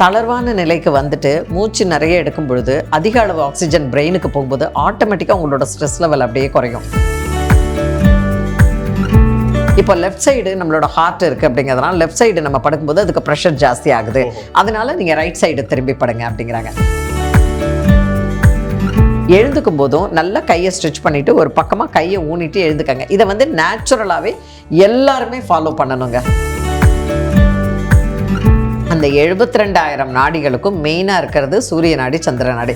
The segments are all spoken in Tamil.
தளர்வான நிலைக்கு வந்துட்டு மூச்சு நிறைய எடுக்கும் பொழுது அதிக அளவு ஆக்சிஜன் பிரெயினுக்கு போகும்போது ஆட்டோமேட்டிக்காக உங்களோட ஸ்ட்ரெஸ் லெவல் அப்படியே குறையும். இப்போ லெஃப்ட் சைடு நம்மளோட ஹார்ட் இருக்குது அப்படிங்கிறதுனால லெஃப்ட் சைடு நம்ம படுக்கும்போது அதுக்கு ப்ரெஷர் ஜாஸ்தி ஆகுது. அதனால நீங்கள் ரைட் சைடு திரும்பி படுங்க அப்படிங்கிறாங்க. எழுந்துக்கும் போதும் நல்லா கையை ஸ்ட்ரெச் பண்ணிட்டு ஒரு பக்கமாக கையை ஊனிட்டு எழுந்துக்கங்க. இதை வந்து நேச்சுரலாகவே எல்லாருமே ஃபாலோ பண்ணணுங்க. அந்த எழுபத்தி ரெண்டாயிரம் நாடிகளுக்கும் மெயினாக இருக்கிறது சூரிய நாடி சந்திர நாடி.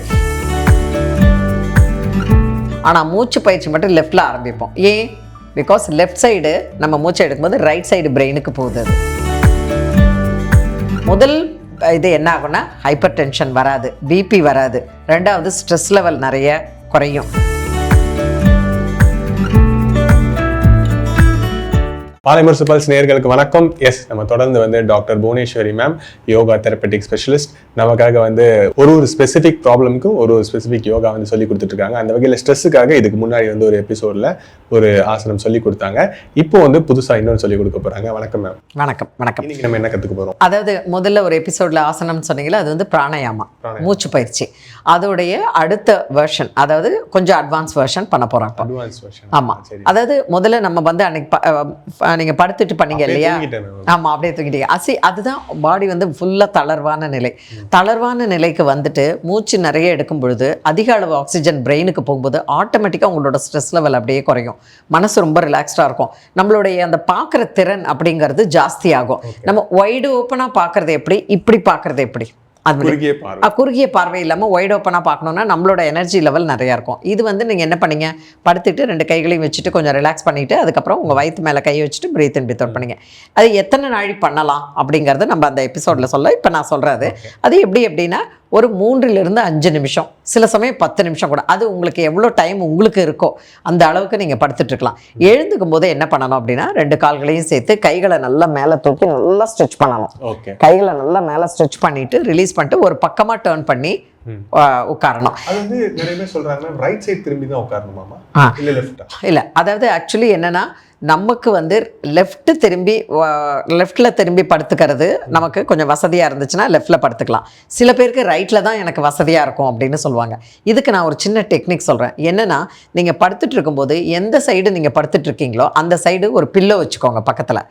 ஆனால் மூச்சு பயிற்சி மட்டும் லெஃப்டில் ஆரம்பிப்போம். ஏன்? பிகாஸ் லெஃப்ட் சைடு நம்ம மூச்சை எடுக்கும்போது ரைட் சைடு பிரெயினுக்கு போகுது முதல் இது என்ன ஆகும்னா ஹைப்பர் டென்ஷன் வராது பிபி வராது. ரெண்டாவது ஸ்ட்ரெஸ் லெவல் நிறைய குறையும். பாலிமர் சுப்பல்ஸ் நேயர்களுக்கு வணக்கம். எஸ் நம்ம தொடர்ந்து வந்து doctor Bhuvaneswari ma'am yoga therapeutic specialist நமக்காக வந்து ஒரு ஒரு ஸ்பெசிஃபிக் ப்ராப்ளம்க்கும் ஒரு ஒரு ஸ்பெசிஃபிக் யோகா வந்து சொல்லி கொடுத்துட்டு இருக்காங்க அந்த வகையில் ஸ்ட்ரெஸ்ஸுக்காக இதுக்கு முன்னாடி வந்து ஒரு எபிசோட்ல ஒரு ஆசனம் சொல்லி கொடுத்தாங்க. இப்போ வந்து புதுசா இன்னொன்று சொல்லி கொடுக்க போறாங்க. வணக்கம் மேம் வணக்கம் வணக்கம். இன்னைக்கு நம்ம என்ன கத்துக்க போறோம்? அதாவது முதல்ல ஒரு எபிசோட்ல ஆசனம் சொன்னீங்களா அது வந்து பிராணாயாமா. மூச்சு பயிற்சி. அதோடைய அடுத்த வெர்ஷன் அதாவது கொஞ்சம் அட்வான்ஸ் வெர்ஷன் பண்ண இப்போ. அட்வான்ஸ் வெர்ஷன் ஆமா. சரி. அதாவது முதல்ல நம்ம வந்து அன்னைக்கு ப- அஹ் நீங்க படுத்துட்டு பண்ணீங்க இல்லையா? தூங்கிட்டேன் ma'am. ஆமா அப்படியே தூங்கிட்டீங்க. அசி அதுதான் பாடி வந்து ஃபுல்லா தளர்வான நிலை. தளர்வான நிலைக்கு வந்துட்டு மூச்சு நிறைய எடுக்கும் பொழுது அதிக அளவு ஆக்சிஜன் பிரெயினுக்கு போகும்போது ஆட்டோமேட்டிக்காக உங்களோட ஸ்ட்ரெஸ் லெவல் அப்படியே குறையும். மனசு ரொம்ப ரிலாக்ஸ்டாக இருக்கும். நம்மளுடைய அந்த பார்க்குற திறன் அப்படிங்கிறது ஜாஸ்தி ஆகும். நம்ம ஒய்டு ஓப்பனாக பார்க்கறது எப்படி? இப்படி பார்க்கறது எப்படி? அது. குறுகிய பார்வை. அஹ் குறுகிய பார்வை இல்லாமல் ஒய்ட் ஓப்பனாக பார்க்கணுன்னா நம்மளோட எனர்ஜி லெவல் நிறையா இருக்கும். இது வந்து நீங்கள் என்ன பண்ணீங்க? படுத்துட்டு ரெண்டு கைகளையும் வச்சுட்டு கொஞ்சம் ரிலாக்ஸ் பண்ணிவிட்டு அதுக்கப்புறம் உங்கள் வயிற்று மேலே கையை வச்சுட்டு பிரீத் அண்ட் பித்தோட் பண்ணீங்க. அது எத்தனை நாழி பண்ணலாம் அப்படிங்கிறத நம்ம அந்த எபிசோடில் சொல்ல இப்போ நான் சொல்கிறது அது எப்படி எப்படின்னா ஒரு மூன்றிலிருந்து அஞ்சு நிமிஷம் சில சமயம் பத்து நிமிஷம் கூட. அது உங்களுக்கு எவ்வளோ டைம் உங்களுக்கு இருக்கோ அந்த அளவுக்கு நீங்கள் படுத்துட்டு இருக்கலாம். எழுந்துக்கும் போது என்ன பண்ணணும் அப்படின்னா ரெண்டு கால்களையும் சேர்த்து கைகளை நல்லா மேலே தூக்கி நல்லா ஸ்ட்ரெச் பண்ணணும். ஓகே கைகளை நல்லா மேலே ஸ்ட்ரெச் பண்ணிட்டு ரிலீஸ் பண்ணிட்டு ஒரு பக்கமாக டேர்ன் பண்ணி உட்காரணும். அது வந்து நிறைய பேர் சொல்றாங்க மேம் ரைட் சைடு திரும்பி தான் உட்காரணுமாமா ஆ. இல்ல லெஃப்டா இல்லை அதாவது ஆக்சுவலி என்னன்னா நமக்கு வந்து லெஃப்ட் திரும்பி லெஃப்டில் திரும்பி படுத்துக்கிறது நமக்கு கொஞ்சம் வசதியாக இருந்துச்சுன்னா லெஃப்டில் படுத்துக்கலாம். சில பேருக்கு ரைட்டில் தான் எனக்கு வசதியாக இருக்கும் அப்படின்னு சொல்லுவாங்க. இதுக்கு நான் ஒரு சின்ன டெக்னிக் சொல்கிறேன் என்னன்னா நீங்கள் படுத்துட்டு இருக்கும்போது எந்த சைடு நீங்கள் படுத்துட்டு இருக்கீங்களோ அந்த சைடு ஒரு பில்லோ வச்சுக்கோங்க பக்கத்தில்.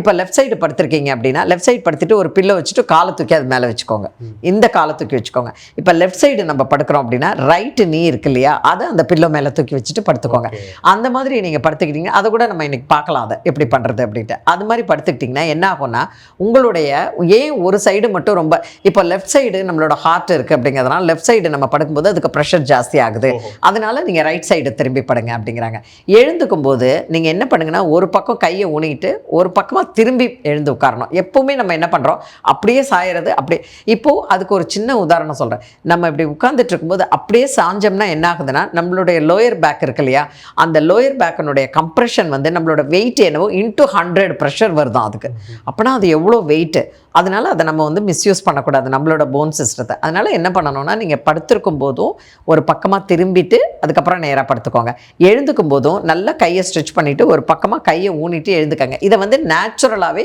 இப்போ லெஃப்ட் சைடு படுத்திருக்கீங்க அப்படின்னா லெஃப்ட் சைடு படுத்துட்டு ஒரு பில்லோ வச்சுட்டு காலை தூக்கி அது மேலே வச்சுக்கோங்க. இந்த காலை தூக்கி வச்சுக்கோங்க. இப்போ லெஃப்ட் சைடு நம்ம படுக்கிறோம் அப்படின்னா ரைட்டு நீ இருக்கு இல்லையா அதை அந்த பில்லோ மேலே தூக்கி வச்சுட்டு படுத்துக்கோங்க. அந்த மாதிரி நீங்கள் படுத்துக்கிட்டீங்க அதை கூட நம்ம இன்னைக்கு பார்க்கலாம் அதை. எப்படி பண்ணுறது அப்படின்ட்டு. அது மாதிரி படுத்துக்கிட்டிங்கன்னா என்ன ஆகும்னா உங்களுடைய ஏன் ஒரு சைடு மட்டும் ரொம்ப இப்போ லெஃப்ட் சைடு நம்மளோட ஹார்ட் இருக்குது அப்படிங்கிறதுனால லெஃப்ட் சைடு நம்ம படுக்கும்போது அதுக்கு ப்ரெஷர் ஜாஸ்தி ஆகுது. அதனால நீங்கள் ரைட் சைடு திரும்பி படுங்க அப்படிங்கிறாங்க. எழுந்துக்கும் போது நீங்கள் என்ன பண்ணுங்கன்னா ஒரு பக்கம் கையை ஊனிட்டு ஒரு பக்கமாக திரும்பி எழுந்து உட்காரணும். எப்பவுமே நம்ம என்ன பண்ணுறோம் அப்படியே சாயறது அப்படியே இப்போது அதுக்கு ஒரு சின்ன உதாரணம் சொல்கிறேன் நம்ம இப்படி உட்கார்ந்துட்டு இருக்கும்போது அப்படியே சாஞ்சோம்னா என்ன ஆகுதுன்னா நம்மளுடைய லோயர் பேக் இருக்கு இல்லையா? அந்த லோயர் பேக்கினுடைய கம்ப்ரெஷன் வந்து நம்மளோட வெயிட் என்னவோ இன்டூ ஹண்ட்ரட் ப்ரெஷர் வருதான் அதுக்கு. அப்படின்னா அது எவ்வளோ வெயிட்டு அதனால் அதை நம்ம வந்து மிஸ்யூஸ் பண்ணக்கூடாது நம்மளோட போன் சிஸ்டத்தை அதனால் என்ன பண்ணணும்னா நீங்கள் படுத்திருக்கும் போதும் ஒரு பக்கமாக திரும்பிட்டு அதுக்கப்புறம் நேராக படுத்துக்கோங்க. எழுந்துக்கும் போதும் நல்லா கையை ஸ்ட்ரெச் பண்ணிவிட்டு ஒரு பக்கமாக கையை ஊனிட்டு எழுந்துக்கங்க. இதை வந்து நேச்சுரலாகவே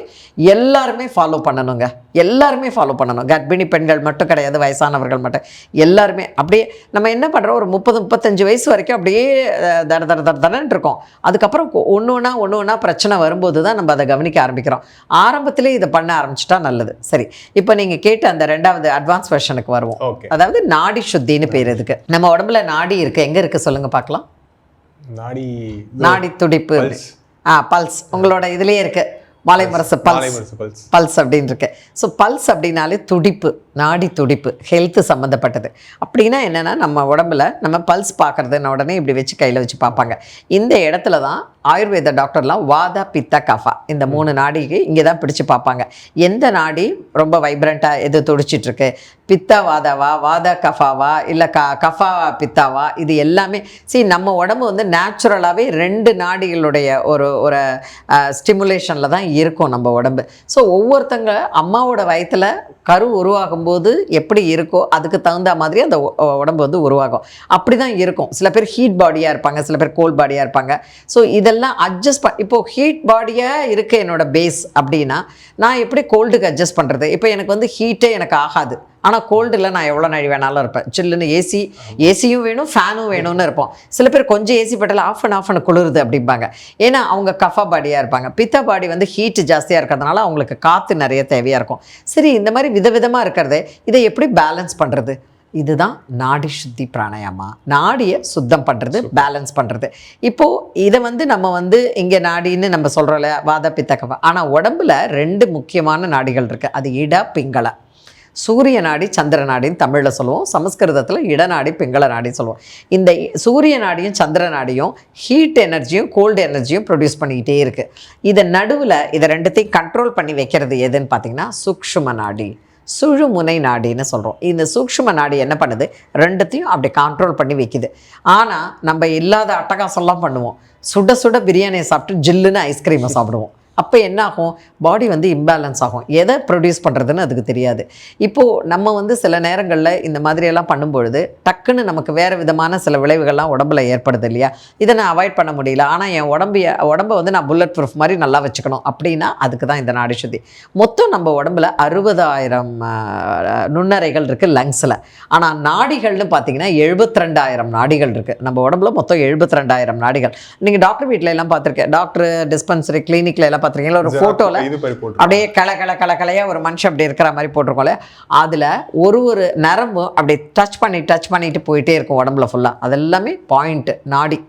எல்லாருமே ஃபாலோ பண்ணணுங்க. எல்லாருமே ஃபாலோ பண்ணணும். கர்ப்பிணி பெண்கள் மட்டும் கிடையாது வயசானவர்கள் மட்டும். எல்லாருமே. அப்படியே நம்ம என்ன பண்ணுறோம் ஒரு முப்பது முப்பத்தஞ்சு வயசு வரைக்கும் அப்படியே தட தட தட தடன்னு இருக்கோம். அதுக்கப்புறம் ஒன்று ஒன்றா ஒன்று ஒன்றா பிரச்சனை வரும்போது தான் நம்ம அதை கவனிக்க ஆரம்பிக்கிறோம். ஆரம்பத்திலே இதை பண்ண ஆரம்பிச்சிட்டா நல்லது சரி இப்போ நீங்கள் கேட்ட அந்த ரெண்டாவது அட்வான்ஸ் வெர்ஷனுக்கு வருவோம். அதாவது நாடி சுத்தின்னு பேர் இதுக்கு நம்ம உடம்புல நாடி இருக்கு எங்க இருக்கு சொல்லுங்க பார்க்கலாம். நாடி நாடி துடிப்பு. ஆ பல்ஸ். உங்களோட இதுலயே இருக்கு. மாலைமரசு பல்ஸ். பல்ஸ். அப்படின்னு இருக்கு. ஸோ பல்ஸ் அப்படின்னாலே துடிப்பு நாடி துடிப்பு ஹெல்த் சம்மந்தப்பட்டது அப்படின்னா என்னன்னா நம்ம உடம்புல நம்ம பல்ஸ் பார்க்கறதுன உடனே இப்படி வச்சு கையில் வச்சு பார்ப்பாங்க. இந்த இடத்துல தான் ஆயுர்வேத டாக்டர்லாம் வாதா பித்த கஃபா. இந்த மூணு நாடிக்கு இங்கே தான் பிடிச்சு பார்ப்பாங்க. எந்த நாடி ரொம்ப வைப்ரண்ட்டாக எது துடிச்சிட்டு பித்தவாதவா பித்த வாத கஃபாவா இல்லை க கஃபா பித்தாவா இது எல்லாமே சரி நம்ம உடம்பு வந்து நேச்சுரலாகவே ரெண்டு நாடிகளுடைய ஒரு ஒரு ஸ்டிமுலேஷனில் தான் இருக்கும் நம்ம உடம்பு. ஸோ ஒவ்வொருத்தங்க அம்மாவோட வயத்தில் கரு உருவாகும் போது எப்படி இருக்கோ அதுக்கு தகுந்த மாதிரி அந்த உடம்பு வந்து உருவாகும். அப்படி தான் இருக்கும். சில பேர் ஹீட் பாடியாக இருப்பாங்க சில பேர் கோல்ட் பாடியாக இருப்பாங்க. ஸோ இதெல்லாம் அட்ஜஸ்ட் ப இப்போது ஹீட் பாடியாக இருக்க என்னோட பேஸ் அப்படின்னா நான் எப்படி கோல்டுக்கு அட்ஜஸ்ட் பண்ணுறது இப்போ எனக்கு வந்து ஹீட்டே எனக்கு ஆகாது. ஆனால் கோல்டில் நான் எவ்வளோ நாள் வேணாலும் இருப்பேன். சில்லுன்னு ஏசி ஏசியும் வேணும் ஃபேனும் வேணும்னு இருப்போம். சில பேர் கொஞ்சம் ஏசி பட்டால ஆஃப் அண்ட் ஆஃப் அண்ட் குளிருது அப்படிம்பாங்க. ஏன்னா அவங்க கஃபா பாடியாக இருப்பாங்க. பித்த பாடி வந்து ஹீட் ஜாஸ்தியாக இருக்கிறதுனால அவங்களுக்கு காற்று நிறைய தேவையாக இருக்கும். சரி இந்த மாதிரி விதவிதமாக இருக்கிறது இதை எப்படி பேலன்ஸ் பண்ணுறது இதுதான் நாடி சுத்தி பிராணாயாமா. நாடியை சுத்தம் பண்ணுறது பேலன்ஸ் பண்ணுறது இப்போது இதை வந்து நம்ம வந்து இங்கே நாடின்னு நம்ம சொல்கிறோம்ல வாத பித்த கஃபா. ஆனால் உடம்புல ரெண்டு முக்கியமான நாடிகள் இருக்குது அது இட பிங்கள. சூரிய நாடி சந்திர நாடின்னு தமிழில் சொல்லுவோம். சமஸ்கிருதத்தில் இடநாடி பிங்கள நாடின்னு சொல்லுவோம். இந்த சூரிய நாடியும் சந்திர நாடியும் ஹீட் எனர்ஜியும் கோல்டு எனர்ஜியும் ப்ரொடியூஸ் பண்ணிக்கிட்டே இருக்குது இதை நடுவில் இதை ரெண்டுத்தையும் கண்ட்ரோல் பண்ணி வைக்கிறது எதுன்னு பார்த்தீங்கன்னா சூக்ஷ்ம நாடி. சுழுமுனை நாடின்னு சொல்கிறோம் இந்த சூக்ஷ்ம நாடி என்ன பண்ணுது? ரெண்டுத்தையும் அப்படி கண்ட்ரோல் பண்ணி வைக்குது. ஆனால் நம்ம இல்லாத அட்டகாசம்லாம் பண்ணுவோம். சுட சுட பிரியாணியை சாப்பிட்டு ஜில்லுன்னு ஐஸ்கிரீமை சாப்பிடுவோம். அப்போ என்ன ஆகும் பாடி வந்து இம்பேலன்ஸ் ஆகும். எதை ப்ரொடியூஸ் பண்ணுறதுன்னு அதுக்கு தெரியாது. இப்போது நம்ம வந்து சில நேரங்களில் இந்த மாதிரியெல்லாம் பண்ணும்பொழுது டக்குன்னு நமக்கு வேறு விதமான சில விளைவுகள்லாம் உடம்புல ஏற்படுது இல்லையா? இதை நான் அவாய்ட் பண்ண முடியல. ஆனால் என் உடம்பு உடம்பை வந்து நான் புல்லட் ப்ரூஃப் மாதிரி நல்லா வச்சுக்கணும். அப்படின்னா அதுக்கு தான் இந்த நாடி சுத்தி. மொத்தம் நம்ம உடம்புல அறுபதாயிரம் நுண்ணறைகள் இருக்குது லங்ஸில் ஆனால் நாடிகள்னு பார்த்தீங்கன்னா எழுபத்தி ரெண்டாயிரம் நாடிகள் இருக்குது நம்ம உடம்புல மொத்தம் எழுபத்தி ரெண்டாயிரம் நாடிகள். நீங்கள் டாக்டர் வீட்டில எல்லாம் பார்த்துருக்கேன் டாக்டர் டிஸ்பென்சரி கிளினிக்ல எல்லாம் பார்த்துருக்கீங்களா ஒரு ஃபோட்டோவில் அப்படியே கல கல கல கலையா ஒரு மனுஷன் அப்படி இருக்கிற மாதிரி போட்டிருக்கோம்ல. அதில் ஒரு ஒரு நரம்பும் அப்படி டச் பண்ணி டச் பண்ணிட்டு போயிட்டே இருக்கும் உடம்புல ஃபுல்லாக அதெல்லாமே பாயிண்ட் நாடி.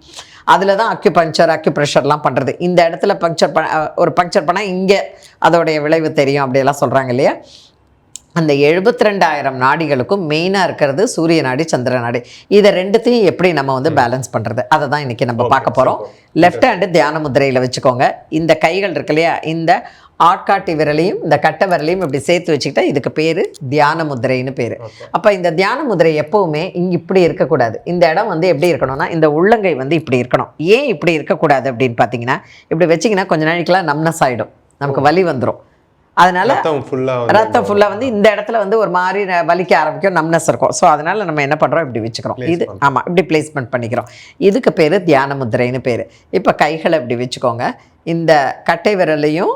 அதில் தான் அக்யூ பஞ்சர் அக்யூ ப்ரெஷர்லாம் பண்ணுறது இந்த இடத்துல பங்க்சர் பண்ண ஒரு பங்க்சர் பண்ணால் இங்கே அதோடைய விளைவு தெரியும் அப்படியெல்லாம் சொல்கிறாங்க இல்லையா? அந்த எழுபத்தி ரெண்டாயிரம் நாடிகளுக்கும் மெயினாக இருக்கிறது சூரிய நாடி சந்திர நாடி இதை ரெண்டுத்தையும் எப்படி நம்ம வந்து பேலன்ஸ் பண்ணுறது அதை தான் இன்றைக்கி நம்ம பார்க்க போகிறோம் லெஃப்ட் ஹேண்டு தியான முத்திரையில் வச்சுக்கோங்க. இந்த கைகள் இருக்கு இல்லையா? இந்த ஆட்காட்டி விரலையும் இந்த கட்டை விரலையும் இப்படி சேர்த்து வச்சுக்கிட்டா இதுக்கு பேர் தியான முத்திரைன்னு பேர். அப்போ இந்த தியான முதிரை எப்பவுமே இங்கே இப்படி இருக்கக்கூடாது. இந்த இடம் வந்து எப்படி இருக்கணும்னா இந்த உள்ளங்கை வந்து இப்படி இருக்கணும். ஏன் இப்படி இருக்கக்கூடாது அப்படின்னு பார்த்தீங்கன்னா இப்படி வச்சிங்கன்னா கொஞ்ச நாளைக்கெல்லாம் நம்னஸ் ஆகிடும் நமக்கு வலி வந்துடும் அதனால ரத்தம் ஃபுல்லா ரத்தம் ஃபுல்லாக வந்து இந்த இடத்துல வந்து ஒரு மாதிரி வலிக்க ஆரம்பிக்கும் நம்னஸ் இருக்கும். ஸோ அதனால நம்ம என்ன பண்ணுறோம் இப்படி வச்சுக்கிறோம். இது. ஆமாம் இப்படி பிளேஸ்மெண்ட் பண்ணிக்கிறோம். இதுக்கு பேர் தியான முத்திரைன்னு பேர். இப்போ கைகளை இப்படி வச்சுக்கோங்க. இந்த கட்டை விரலையும்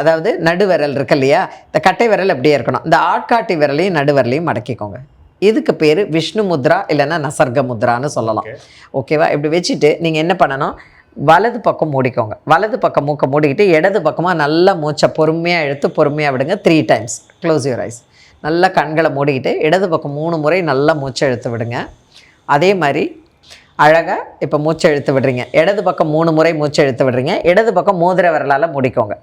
அதாவது நடு விரல் இருக்கு இல்லையா? இந்த கட்டை விரல் அப்படியே இருக்கணும். இந்த ஆட்காட்டி விரலையும் நடு விரலையும் மடக்கிக்கோங்க. இதுக்கு பேர் விஷ்ணு முத்ரா இல்லைன்னா நசர்க முத்ரான்னு சொல்லலாம். ஓகேவா இப்படி வச்சுட்டு நீங்கள் என்ன பண்ணணும்? வலது பக்கம் மூடிக்கோங்க. வலது பக்கம் மூக்க மூடிக்கிட்டு இடது பக்கமாக நல்லா மூச்சை பொறுமையாக இழுத்து பொறுமையாக விடுங்க. Three times close your eyes நல்லா கண்களை மூடிக்கிட்டு இடது பக்கம் மூணு முறை நல்லா மூச்சை இழுத்து விடுங்க. அதே மாதிரி அழகாக இப்போ மூச்சை இழுத்து விடுறீங்க. இடது பக்கம் மூணு முறை மூச்சை இழுத்து விடுறீங்க. இடது பக்கம் மோதிர விரலால் மூடிக்கோங்க.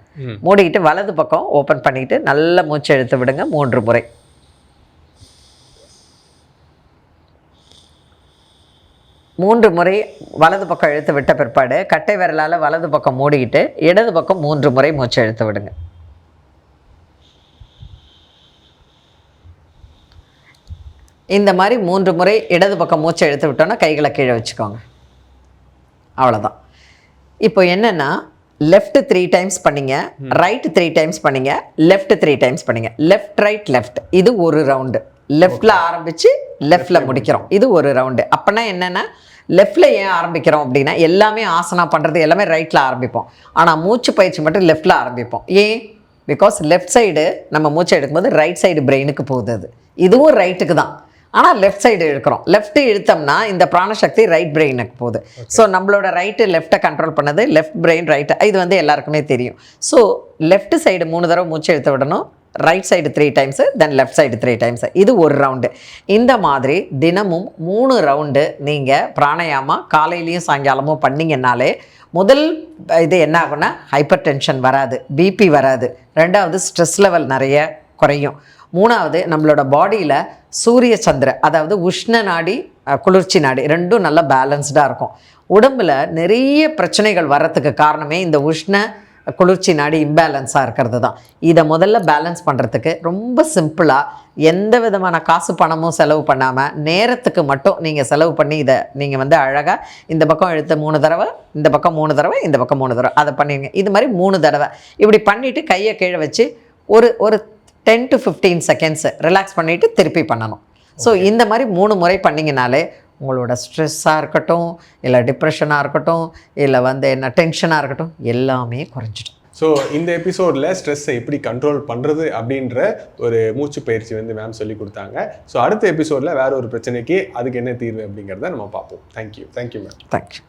மூடிக்கிட்டு வலது பக்கம் ஓப்பன் பண்ணிக்கிட்டு நல்லா மூச்சை இழுத்து விடுங்க. மூன்று முறை. மூன்று முறை வலது பக்கம் இழுத்து விட்ட பிற்பாடு கட்டை விரலால் வலது பக்கம் மூடிக்கிட்டு இடது பக்கம் மூன்று முறை மூச்சை இழுத்து விடுங்க. இந்த மாதிரி மூன்று முறை இடது பக்கம் மூச்சை இழுத்து விட்டோன்னா கைகளை கீழே வச்சுக்கோங்க. அவ்வளோதான் இப்போ என்னென்னா லெஃப்ட் த்ரீ டைம்ஸ் பண்ணீங்க ரைட் த்ரீ டைம்ஸ் பண்ணீங்க லெஃப்ட் த்ரீ டைம்ஸ் பண்ணீங்க. லெஃப்ட் ரைட் லெஃப்ட் இது ஒரு ரவுண்டு லெஃப்டில் ஆரம்பித்து லெஃப்டில் முடிக்கிறோம். இது ஒரு ரவுண்டு அப்போனா என்னென்னா லெஃப்டில் ஏன் ஆரம்பிக்கிறோம் அப்படின்னா எல்லாமே ஆசனா பண்ணுறது எல்லாமே ரைட்டில் ஆரம்பிப்போம். ஆனால் மூச்சு பயிற்சி மட்டும் லெஃப்டில் ஆரம்பிப்போம். ஏன்? பிகாஸ் லெஃப்ட் சைடு நம்ம மூச்சை எடுக்கும்போது ரைட் சைடு பிரெயினுக்கு போகுது அது. இதுவும் ரைட்டுக்கு தான். ஆனால் லெஃப்ட் சைடு இழுக்கிறோம் லெஃப்ட் இழுத்தோம்னா இந்த பிராணசக்தி ரைட் பிரெயினுக்கு போகுது. ஸோ நம்மளோட ரைட்டு லெஃப்ட்டை கண்ட்ரோல் பண்ணது லெஃப்ட் பிரெயின் ரைட்டு இது வந்து எல்லாருக்குமே தெரியும். ஸோ லெஃப்ட் சைடு மூணு தடவை மூச்சு இழுத்து விடணும். Right side three times then left side three times இது ஒரு ரவுண்டு இந்த மாதிரி தினமும் மூணு ரவுண்டு நீங்கள் பிராணாயாமா காலையிலையும் சாயங்காலமும் பண்ணீங்கன்னாலே முதல் இது என்ன ஆகும்னா ஹைப்பர் டென்ஷன் வராது பிபி வராது. ரெண்டாவது ஸ்ட்ரெஸ் லெவல் நிறைய குறையும். மூணாவது நம்மளோட பாடியில் சூரிய சந்திர அதாவது உஷ்ண நாடி குளிர்ச்சி நாடி ரெண்டும் நல்லா பேலன்ஸ்டாக இருக்கும். உடம்புல நிறைய பிரச்சனைகள் வர்றதுக்கு காரணமே இந்த உஷ்ண குளிர்ச்சி நாடி இம்பேலன்ஸாக இருக்கிறது தான் இதை முதல்ல பேலன்ஸ் பண்ணுறதுக்கு ரொம்ப சிம்பிளாக எந்த விதமான காசு பணமும் செலவு பண்ணாமல் நேரத்துக்கு மட்டும் நீங்கள் செலவு பண்ணி இதை நீங்கள் வந்து அழகாக இந்த பக்கம் இழுத்து மூணு தடவை இந்த பக்கம் மூணு தடவை இந்த பக்கம் மூணு தடவை அதை பண்ணிடுங்க. இது மாதிரி மூணு தடவை. இப்படி பண்ணிவிட்டு கையை கீழே வச்சு ஒரு ஒரு ten to fifteen seconds relax பண்ணிவிட்டு திருப்பி பண்ணணும். ஸோ இந்த மாதிரி மூணு முறை பண்ணிங்கனாலே உங்களோட ஸ்ட்ரெஸ்ஸாக இருக்கட்டும் இல்லை டிப்ரெஷனாக இருக்கட்டும் இல்லை வந்து என்ன டென்ஷனாக இருக்கட்டும் எல்லாமே குறைஞ்சிடும். ஸோ இந்த எபிசோடில் ஸ்ட்ரெஸ்ஸை எப்படி கண்ட்ரோல் பண்ணுறது அப்படின்ற ஒரு மூச்சு பயிற்சி வந்து மேம் சொல்லி கொடுத்தாங்க. ஸோ அடுத்த எபிசோடில் வேற ஒரு பிரச்சனைக்கு அதுக்கு என்ன தீர்வு அப்படிங்கிறத நம்ம பார்ப்போம். Thank you thank you ma'am thank you